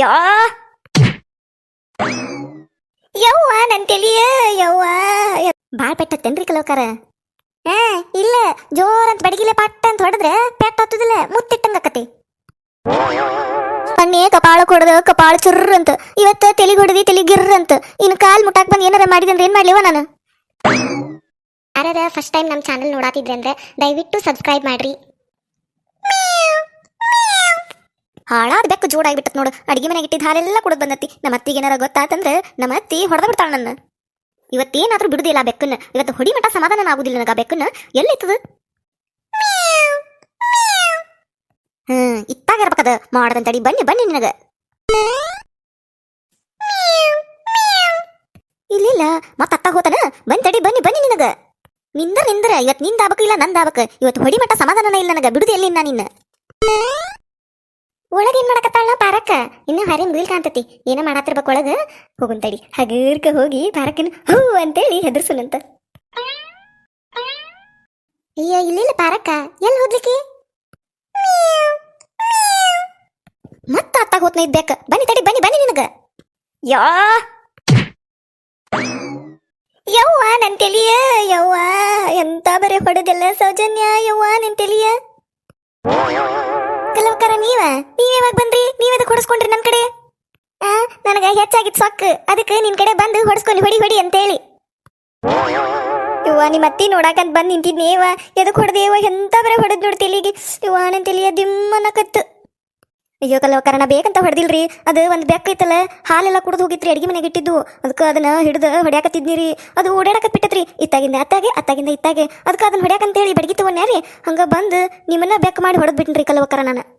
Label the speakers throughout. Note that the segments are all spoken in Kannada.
Speaker 1: ಯಾ ಯವ್ವ, ನನ್ ತಿಳಿಯ ಯವ್ವ. ಬಾಳ್ ಪೆಟ್ಟತ್ತೇನ್ರಿ ಕಲೋಕಾರ ಹಾ, ಇಲ್ಲ ಜೋರ್ ಅಂತ ಬಡಗಿಲೆ ಪಟ್ಟ ಅಂತ ಹೊಡೆದ್ರೆ ಪೆಟ್ಟ ಹತ್ತದಿಲ್ಲ, ಮುತ್ತಿಟ್ಟಂಗ ಆಕತಿ. ಕಪಾಳ ಕೊಡದ, ಕಪಾಳ ಚುರ್ರ ಅಂತ. ಇವತ್ತ ತೆಲಿಗ್ ಹೊಡೆದಿ ತೆಲಿ ಗಿರ್ರ ಅಂತ. ಇನ್ನು ಕಾಲ್ ಮುಟ್ಟಾಕ್ ಬಂದ್ ಏನಾರ ಮಾಡಿದಂದ್ರೆ ಏನ್ ಮಾಡ್ಲಿವ ನಾನು? ಅರರ ಫಸ್ಟ್ ಟೈಮ್ ನಮ್ಮ ಚಾನಲ್ ನೋಡಾತಿದ್ರೆ ಅಂದ್ರೆ ದಯವಿಟ್ಟು ಸಬ್ಸ್ಕ್ರೈಬ್ ಮಾಡ್ರಿ. ಹಾಳಾದ ಬೆಕ್ಕು ಜೋಡಾಗಿಬಿಟ್ಟತ್ ನೋಡು. ಅಡಿಗೆ ಮನೆಗೆ ಇಟ್ಟಿದ್ದ ಹಾಲೆಲ್ಲ ಕುಡಿದು ಬಂದತಿ. ನಮ್ಮ ಅತ್ತಿಗೆ ಏನಾರ ಗೊತ್ತಾತಂದ್ರೆ ನಮ್ಮ ಅತ್ತಿ ಹೊಡೆದ ಬಿಡ್ತಾಳ ನನ್ನ. ಇವತ್ತೇನಾದ್ರೂ ಬಿಡುದಿಲ್ಲ ಆ ಬೆಕ್ಕನ್ನ. ಇವತ್ತು ಹೊಡಿ ಮಟ್ಟ ಸಮಾಧಾನ ಆಗುದಿಲ್ಲ ನನಗೆ ಆ ಬೆಕ್ಕನ್ನ. ಎಲ್ಲಿತ್ತದ? ಹ್ಮ್ ಇತ್ತಾಗ ಇರ್ಬೇಕದ ಮಾಡದಂತಡಿ, ಬನ್ನಿ ಬನ್ನಿ ನಿನಗ. ಇಲ್ಲ ಮತ್ತ ಅತ್ತ ಹೋತನ? ತಡಿ ಬನ್ನಿ ಬನ್ನಿ ನಿನಗ. ನಿಂದ್ರ ನಿಂದ್ರ, ಇವತ್ನಿಂದ ಆಬಕ ಇಲ್ಲ ನಂದ ಆಬಕ ಇವತ್ತು ಹೊಡಿ ಮಟ್ಟ ಸಮಾಧಾನ ಇಲ್ಲ ನನಗ. ಬಿಡುದು ಎಲ್ಲಿ ನಿನ್ನ? ಒಳಗ ಏನ್ ಮಾಡಕತ್ತಾಳ ಪಾರಕ್ಕ? ಇನ್ನ ಹರಿ ಮುಗಿಲ್ ಕಾಣ್ತತಿ. ಏನ ಮಾಡಾತಿರ್ಬೇಕು ಒಳಗ? ಹೋಗುಂತಡಿ ತಡಿ. ಹಗರ್ಕ ಹೋಗಿ ಪಾರಕ್ಕನ ಹೂ ಅಂತೇಳಿ ಹೆದರ್ಸುನಂತ ಅಯ್ಯ, ಇಲ್ಲಿಲ್ಲ ಪಾರಕ್ಕ. ಎಲ್ಲಿ ಹೋಗ್ಲಿಕ್ಕೆ ಮತ್ತ ಅತ್ತಾಗ ಹೋತ್ನ ಇದ್ಬೇಕ. ಬನ್ನಿ ತಡಿ, ಬನ್ನಿ ಬನ್ನಿ ನಿನಗ. ಯಾ ಯವ್ವ ನನ್ ತೆಲಿಯ, ಯವ್ವ. ಎಂತ ಬರೀ ಹೊಡೆದಿಲ್ಲ ಸೌಜನ್ಯ, ಯವ್ವ ನಿನ್ ಕಲವಕರ ನೀವ? ನೀವ್ ಯಾವಾಗ ಬಂದ್ರಿ? ನೀವ್ ಅದಕ್ಕೆ ಹೊಡೆಸ್ಕೊಂಡ್ರಿ ನನ್ ಕಡೆ? ಆ, ನನಗ ಹೆಚ್ಚಾಗಿತ್ತು ಸೊಕ್ಕು ಅದಕ್ಕೆ ನಿನ್ ಕಡೆ ಬಂದು ಹೊಡೆಸ್ಕೊಂಡು ಹೊಡಿ ಹೊಡಿ ಅಂತೇಳಿ. ಇವ್ವ ನಿಮ್ಮ ಅತ್ತಿ ನೋಡಾಕಂತ ಬಂದ್ ನಿಂತಿದ್ನೇವ ಎದಕ್ ಹೊಡೆದೇವ ಎಂತ ಬರೀ ಹೊಡೆದ್ ನೋಡಿ ತೆಲಿಗೆ? ಇವ್ವ ತಿಳಿಯ ತೆಲಿಯ ಅಯ್ಯೋ ಕಲವಕರ ನಾ ಬೇಕಂತ ಹೊಡೆದಿಲ್ರಿ. ಅದು ಒಂದು ಬೆಕ್ಕ ಐತಲ್ಲ, ಹಾಲೆಲ್ಲ ಕುಡಿದು ಹೋಗಿತ್ರಿ, ಅಡಿಗೆ ಮನೆಗೆ ಇಟ್ಟಿದ್ದು. ಅದಕ್ಕೆ ಅದನ್ನ ಹಿಡಿದು ಹೊಡ್ಯಾಕತ್ತಿದ್ನಿರಿ ಅದು ಓಡಾಡಕ ಬಿಟ್ಟತ್ರಿ. ಇತ್ತಾಗಿಂದ ಅತ್ತಾಗೆ, ಅತ್ತಾಗಿಂದ ಇತ್ತಾಗೆ. ಅದಕ್ಕೆ ಅದನ್ನ ಹೊಡ್ಯಾಕಂತ ಹೇಳಿ ಬಡಗಿ ತಗೊಂಡ್ಯಾರಿ ಹಂಗ ಬಂದು ನಿಮ್ಮನ್ನ ಬೆಕ್ಕ ಮಾಡಿ ಹೊಡೆದ್ ಬಿಟ್ಟನ್ರಿ ಕಲವಕರ ನಾನು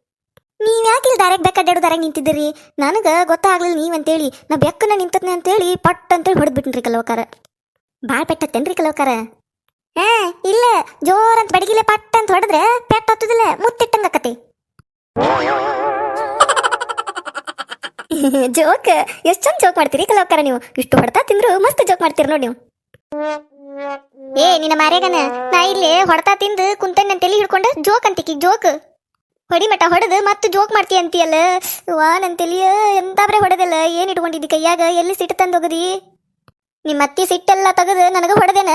Speaker 1: ನೀವ್ ಯಾಕೆ ಇಲ್ಲಿ ಡೈರೆಕ್ಟ್ ಬೆಕ್ಕ ಅಡ್ಡಾಡು ನಿಂತಿದ್ದೀರಿ? ನನಗೆ ಗೊತ್ತಾಗ್ಲಿಲ್ಲ ನೀವು ಅಂತೇಳಿ ನಾ ಬೆಕ್ಕನ ನಿಂತದ್ನೆ ಅಂತೇಳಿ ಪಟ್ ಅಂತೇಳಿ ಹೊಡೆದ್ಬಿಟ್ರಿ ಕೆಲವಕಾರ ಭಾಳ ಪೆಟ್ಟತ್ತೇನ್ರಿ ಕೆಲವಕಾರ ಹಾ, ಇಲ್ಲ. ಜೋರ್ ಅಂತ ಬಡಗಿಲೆ ಪಟ್ ಅಂತ ಹೊಡೆದ್ರೆ ಪೆಟ್ಟ ಹತ್ತದಿಲ್ಲ, ಮುತ್ತಿಟ್ಟಂಗ ಆಕತಿ. ಜೋಕ್. ಎಷ್ಟೊಂದು ಜೋಕ್ ಮಾಡ್ತೀರಿ ಕೆಲವಕಾರ ನೀವು? ಇಷ್ಟು ಹೊಡ್ತಾ ತಿಂದ್ರು ಮಸ್ತ್ ಜೋಕ್ ಮಾಡ್ತೀರಿ ನೋಡಿ ನೀವು. ಏ, ನಿನ್ನ ಮಾರ್ಯಾಗನ, ನಾ ಇಲ್ಲಿ ಹೊಡ್ತಾ ತಿಂದು ಕುಂತೇನೆ ಅಂತೇಳಿ ಹಿಡ್ಕೊಂಡು ಜೋಕ್ ಅಂತಿಕ್ಕಿ ಜೋಕ್. ಹೊಡಿ ಮಟ ಹೊಡೆದು ಮತ್ತೆ ಜೋಕ್ ಮಾಡ್ತಿ ಅಂತೀಯಲ್ಲ? ವಾ ತಲಿಯ ಎಂತ ಬರೇ ಹೊಡೆದಲ್ಲ, ಏನ್ ಇಟ್ಕೊಂಡಿದ್ದಿ ಕೈಯಾಗ? ಎಲ್ಲಿ ಸಿಟ್ಟು ತಂದೋಗದಿ ನಿಮ್ಮ ಅತ್ತಿ ಸಿಟ್ಟೆಲ್ಲ ತೆಗೆದು ನನಗೆ ಹೊಡೆದೇನ?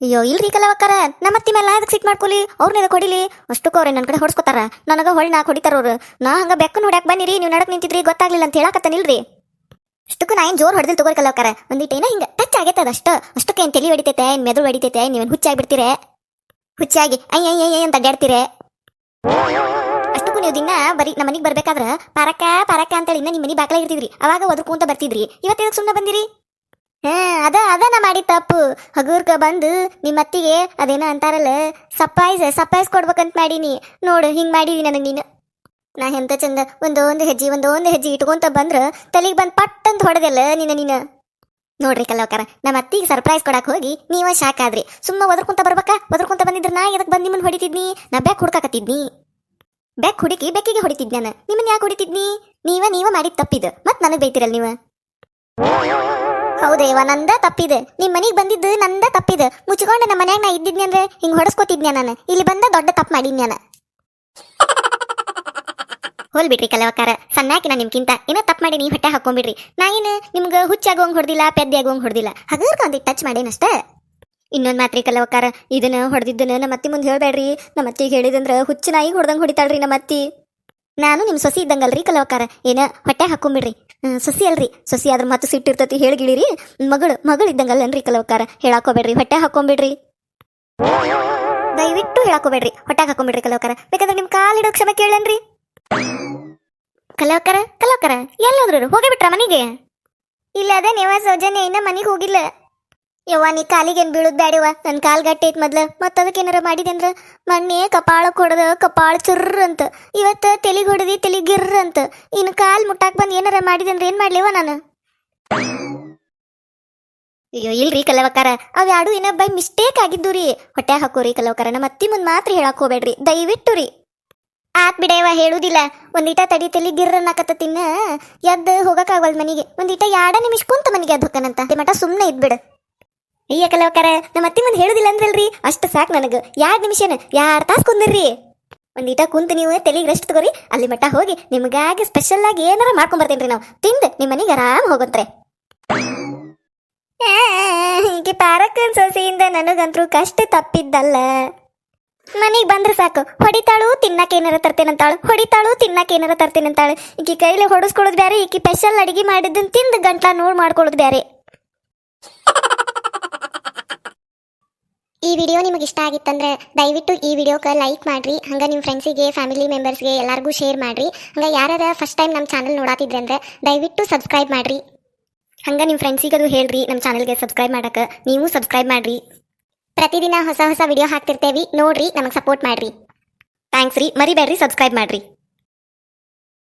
Speaker 1: ಅಯ್ಯೋ, ಇಲ್ರಿ ಕಲವಕ್ಕಾರ, ನಮ್ಮ ಅತ್ತಿ ಮೇಲೆ ಅದಕ್ಕೆ ಸಿಟ್ಟು ಮಾಡ್ಕೊಲಿ? ಅವ್ರನ್ನ ಕೊಡಿಲಿ ಅಷ್ಟಕ್ಕೂ ಅವ್ರೆ ನನ್ನ ಕಡೆ ಹೊಡ್ಸ್ಕೊತಾರ. ನನಗೆ ಹೊಳ್ ನಾ ಹೊಡಿತಾರವ್ರು ನಾ ಹಂಗ ಬೆಕ್ಕ ಹೊಡ್ಯಾಕ್ ಬನ್ನಿರಿ ನೀವು ನಡಕ್ ನಿಂತಿದ್ರಿ, ಗೊತ್ತಾಗ್ಲಿಲ್ಲ ಅಂತ ಹೇಳಕತ್ತಾನಿಲ್ರಿ ಅಷ್ಟಕ್ಕೂ ನಾ ಏನು ಜೋರು ಹೊಡೆದಿಲ್ ತಗೋರಿ ಕಲವಕ್ಕಾರ. ಒಂದಿಟ್ಟೇನ ಹಿಂಗ ಟಚ್ ಆಗೈತೆ ಅದ ಅಷ್ಟ. ಅಷ್ಟಕ್ಕೆ ಏನು ತಲಿ ಹೊಡಿತೈತೆ, ಏನು ಮೆದುಳು ಹೊಡಿತೈತೆ, ನೀವೇನ್ ಹುಚ್ಚಾಗಿ ಬಿಡ್ತೀರೇ? ಹುಚ್ಚಾಗಿ ಅಯ್ಯ ಅಯ್ಯ ಅಂತ ಅಡ್ಡಾಡ್ತೀರೆ ಅಷ್ಟಕ್ಕೂ ನೀವು ದಿನ ಬರೀ ನಮ್ಮ ಮನೆಗೆ ಬರ್ಬೇಕಾದ್ರ ಪರಕ ಪರಕ ಅಂತೇಳಿ ಇನ್ನ ನಿಮ್ಮ ಮನೆ ಬಾಕಲ ಇರ್ತಿದ್ರಿ. ಅವಾಗ ಒದ್ರಕೊಂತ ಬರ್ತಿದ್ರಿ. ಇವತ್ತು ಇದಕ್ಕೆ ಸುಮ್ಮನೆ ಬಂದಿರಿ? ಹಾ, ಅದ ಅದ ನಾ ಮಾಡಿ ತಪ್ಪು. ಹಗೂರ್ಕ ಬಂದು ನಿಮ್ಮ ಅತ್ತಿಗೆ ಅದೇನ ಅಂತಾರಲ್ಲ ಸಪ್ರೈಸ್ ಸಪ್ರೈಸ್ ಕೊಡ್ಬೇಕಂತ ಮಾಡೀನಿ. ನೋಡು, ಹಿಂಗ್ ಮಾಡಿದಿ ನನಗೆ ನೀನು. ನಾ ಎಂತ ಚಂದ ಒಂದೊಂದು ಹೆಜ್ಜೆ ಒಂದೊಂದು ಹೆಜ್ಜೆ ಇಟ್ಕೊಂತ ಬಂದ್ರ ತಲೆಗೆ ಬಂದ್ ಪಟ್ ಅಂತ ಹೊಡೆದಲ್ಲ ನಿನ್ನ ನೀನು. ನೋಡ್ರಿ ಕಲ್ಲೋಕರ ನಮ್ಮ ಅತ್ತಿಗೆ ಸರ್ಪ್ರೈಸ್ ಕೊಡಕ್ ಹೋಗಿ ನೀವ ಶಾಕ್ ಆದ್ರಿ. ಸುಮ್ಮ ಒದರ್ಕೊಂತ ಬರ್ಬೇಕಾ? ಒದರ್ಕೊಂತ ಬಂದಿದ್ರ ನಾ ಎದಕ್ ಬಂದ್ ನಿಮ್ಮನ್ನ ಹೊಡಿತಿದ್ನಿ? ನಾ ಬ್ಯಾಕ್ ಹುಡ್ಕಾಕತ್ತಿದ್ನಿ. ಬ್ಯಾಕ್ ಹುಡುಕಿ ಬೆಕ್ಕಿಗೆ ಹೊಡಿತಿದ್ ನಾನು. ನಿಮ್ಮನ್ನ ಯಾಕೆ ಹೊಡಿತಿದ್ನಿ? ನೀವ ನೀವ ಮಾಡಿದ್ ತಪ್ಪಿದ್. ಮತ್ ನನಗ್ ಬೈತಿರಲ್ ನೀವ? ಹೌದೇವ ನಂದ ತಪ್ಪಿದೆ. ನಿಮ್ ಮನಿಗ್ ಬಂದಿದ್ದು ನಂದ ತಪ್ಪಿದೆ. ಮುಚ್ಕೊಂಡು ನಮ್ಮ ಮನ್ಯಾಗ ನಾ ಇದ್ದಿದ್ನಿ ಅಂದ್ರೆ ಹಿಂಗ್ ಹೊಡಸ್ಕೊತಿದ್ನ್ಯಾ ನಾನು? ಇಲ್ಲಿ ಬಂದ ದೊಡ್ಡ ತಪ್ಪು ಮಾಡಿದ್ನಿ ನಾನು? ಹೋಲ್ ಬಿಡ್ರಿ ಕಲವಕಾರ. ಸಣ್ಣಾಕಿ ನಾ ನಿಮ್ಗಿಂತ ಏನೋ ತಪ್ಪು ಮಾಡಿ ನೀವು ಹೊಟ್ಟೆ ಹಾಕೊಂಡ್ಬಿಡ್ರಿ ನಾ ಏನು ನಿಮ್ಗೆ ಹುಚ್ಚಾಗುವಂಗ್ ಹೊಡ್ದಿಲ್ಲ ಪೆದ್ದೆ ಆಗುವಂಗ್ ಹೊಡ್ದಿಲ್ಲ ಹಗರ್ಕ ಒಂದಿಟ್ಟು ಟಚ್ ಮಾಡೇನಷ್ಟೇ ಇನ್ನೊಂದು ಮಾತ್ರಿ ಕಲವಕಾರ, ಇದನ್ನ ಹೊಡೆದಿದ್ದನ್ನ ನಮ್ಮ ಅತ್ತಿ ಮುಂದೆ ಹೇಳಬೇಡ್ರಿ. ನಮ್ಮ ಅತ್ತಿಗೆ ಹೇಳಿದಂದ್ರೆ ಹುಚ್ಚು ನಾಯಿ ಹೊಡೆದಂಗೆ ಹೊಡಿತಾಳ್ರಿ ನಮ್ಮ ಅತ್ತಿ. ನಾನು ನಿಮ್ಮ ಸೊಸಿ ಇದ್ದಂಗಲ್ರಿ ಕಲವಕಾರ. ಏನ ಹೊಟ್ಟೆ ಹಾಕೊಂಬಿಡ್ರಿ. ಸೊಸಿ ಅಲ್ರಿ. ಸೊಸಿ ಆದ್ರೆ ಮತ್ತೆ ಸಿಟ್ಟಿರ್ತತಿ ಹೇಳ್ಗಿಳಿರಿ ಮಗಳು ಮಗಳು ಇದ್ದಂಗಲ್ಲನ್ರಿ ಕಲವಕಾರ. ಹೇಳಾಕೋಬೇಡ್ರಿ, ಹೊಟ್ಟೆ ಹಾಕೊಂಬಿಡ್ರಿ. ದಯವಿಟ್ಟು ಹೇಳಾಕೋಬೇಡ್ರಿ. ಹೊಟ್ಟೆ ಹಾಕೊಂಬಿಡ್ರಿ ಕಲವಕಾರ. ಬೇಕಾದ್ರೆ ನಿಮ್ಮ ಕಾಲಿಡೋ ಕ್ಷಮೆ ಕೇಳನ್ರಿ. ಕಲವಕರ ಕಲವಕರ ಎಲ್ಲೋದ್ರು ಹೋಗಿ ಬಿಟ್ರ ಮನೆಗೆ? ಇಲ್ಲ ಅದೇ ನೀವ ಸೌಜನ್ಯ ಇನ್ನ ಮನೆಗೆ ಹೋಗಿಲ್ಲ. ಯವ್ವ, ನೀ ಕಾಲಿಗೆ ಏನ್ ಬೀಳುದ್ ಬ್ಯಾಡಿವ ನನ್ ಕಾಲ್ ಗಟ್ಟಿ ಐತ್ ಮೊದ್ಲು ಮತ್ತ ಅದಕ್ಕೆ ಏನಾರ ಮಾಡಿದೆ ಅಂದ್ರ? ಮೊನ್ನೆ ಕಪಾಳ ಕೊಡದ, ಕಪಾಳ ಚುರ್ರ ಅಂತ. ಇವತ್ತು ತೆಲಿಗ್ ಹೊಡೆದಿ, ತೆಲಿ ಗಿರ್ರ ಅಂತ. ಇನ್ನು ಕಾಲ್ ಮುಟ್ಟಾಕ್ ಬಂದ್ ಏನಾರ ಮಾಡಿದೆ ಅಂದ್ರೆ ಏನ್ ಮಾಡ್ಲಿವ ನಾನು? ಅಯ್ಯೋ, ಇಲ್ರಿ ಕಲವಕಾರ ಅವ್ ಯಾಡು ಏನ ಬೈ ಮಿಸ್ಟೇಕ್ ಆಗಿದ್ದು ರೀ ಹೊಟ್ಟೆ ಹಾಕೋರಿ ಕಲವಕಾರ ನಮ್ಮ ಅತ್ತಿ ಮುಂದ್ ಮಾತ್ರ ಹೇಳಕ್ ಹೋಗ್ಬೇಡ್ರಿ ದಯವಿಟ್ಟು ರೀ. ಆತ್ ಬಿಡೇವ ಹೇಳುದಿಲ್ಲ. ಒಂದಿಟ ತಡಿ ತಲಿ ಗಿರ್ರನ್ನಾಕತ್ತ ತಿನ್ನ ಎದ್ದು ಹೋಗಕ್ಕಾಗವಲ್ ಮನಿಗೆ. ಒಂದಿಟ ಯಾಡ ನಿಮಿಷ ಕುಂತ ಮನಿಗೆ ಅದು ಹೊಕ್ಕನಂತ. ಮಟ ಸುಮ್ಮನೆ ಇದ್ಬಿಡ. ಅಯ್ಯ ಕಲವಕಾರ ನಮ್ಮ ಅತ್ತಿ ಮುಂದೆ ಹೇಳುದಿಲ್ಲ ಅಂದ್ರಲ್ರಿ? ಅಷ್ಟು ಸಾಕು ನನಗೆ. ಎರಡು ನಿಮಿಷನ ಎರಡು ತಾಸು ಕುಂದಿರ್ರಿ ಒಂದಿಟ ಕುಂತು ನೀವು ತಲೆಗೆ ರೆಸ್ಟ್ ತಗೋರಿ. ಅಲ್ಲಿ ಮಠ ಹೋಗಿ ನಿಮಗಾಗಿ ಸ್ಪೆಷಲ್ ಆಗಿ ಏನಾರ ಮಾಡ್ಕೊಂಡ್ ಬರ್ತೀನ್ರಿ ನಾವು. ತಿಂದು ನಿಮ್ಮ ಮನೆಗೆ ಆರಾಮ್ ಹೋಗಂತ್ರೆ. ಹೀಗೆ ಪ್ಯಾರಕನ್ ಸೊಸೆಯಿಂದ ನನಗಂತರೂ ಕಷ್ಟ ತಪ್ಪಿದ್ದಲ್ಲ. ಮನೆಗೆ ಬಂದ್ರೆ ಸಾಕು. ಹೊಡಿತಾಳು ತಿನ್ನಕ್ಕೆ ಏನಾರ ತರ್ತೇನಂತಾಳು. ಹೊಡಿತಾಳು ತಿನ್ನಕ್ಕೆ ಏನಾರ ತರ್ತೇನಂತಾಳು. ಈಕಿ ಕೈಲಿ ಹೊಡಿಸ್ಕೊಳ್ಳೋದು ಬ್ಯಾರೆ, ಈಕಿ ಸ್ಪೆಷಲ್ ಅಡಿಗೆ ಮಾಡಿದ್ದನ್ನು ತಿಂದು ಗಂಟ್ಲ ನೋಡಿ ಮಾಡ್ಕೊಳ್ಳೋದು ಬ್ಯಾರೆ.
Speaker 2: ಈ ವಿಡಿಯೋ ನಿಮಗೆ ಇಷ್ಟ ಆಗಿತ್ತಂದ್ರೆ ದಯವಿಟ್ಟು ಈ ವಿಡಿಯೋಕ್ಕೆ ಲೈಕ್ ಮಾಡಿರಿ. ಹಂಗೆ ನಿಮ್ಮ ಫ್ರೆಂಡ್ಸಿಗೆ, ಫ್ಯಾಮಿಲಿ ಮೆಂಬರ್ಸ್ಗೆ ಎಲ್ಲರಿಗೂ ಶೇರ್ ಮಾಡಿರಿ. ಹಂಗೆ ಯಾರ್ಯಾರ ಫಸ್ಟ್ ಟೈಮ್ ನಮ್ಮ ಚಾನಲ್ ನೋಡಾತಿದ್ರೆ ಅಂದ್ರೆ ದಯವಿಟ್ಟು ಸಬ್ಸ್ಕ್ರೈಬ್ ಮಾಡಿರಿ.
Speaker 1: ಹಂಗೆ ನಿಮ್ಮ ಫ್ರೆಂಡ್ಸಿಗೆ ಅದು ಹೇಳ್ರಿ ನಮ್ಮ ಚಾನಲ್ಗೆ ಸಬ್ಸ್ಕ್ರೈಬ್ ಮಾಡೋಕ್ಕೆ ನೀವು ಸಬ್ಸ್ಕ್ರೈಬ್ ಮಾಡ್ರಿ.
Speaker 2: ಪ್ರತಿದಿನ ಹೊಸ ಹೊಸ ವಿಡಿಯೋ ಹಾಕ್ತಿರ್ತೇವಿ. ನೋಡ್ರಿ ನಮಗೆ ಸಪೋರ್ಟ್ ಮಾಡ್ರಿ.
Speaker 1: ಥ್ಯಾಂಕ್ಸ್ ರೀ. ಮರಿಬೇಡ್ರಿ ಸಬ್ಸ್ಕ್ರೈಬ್ ಮಾಡ್ರಿ.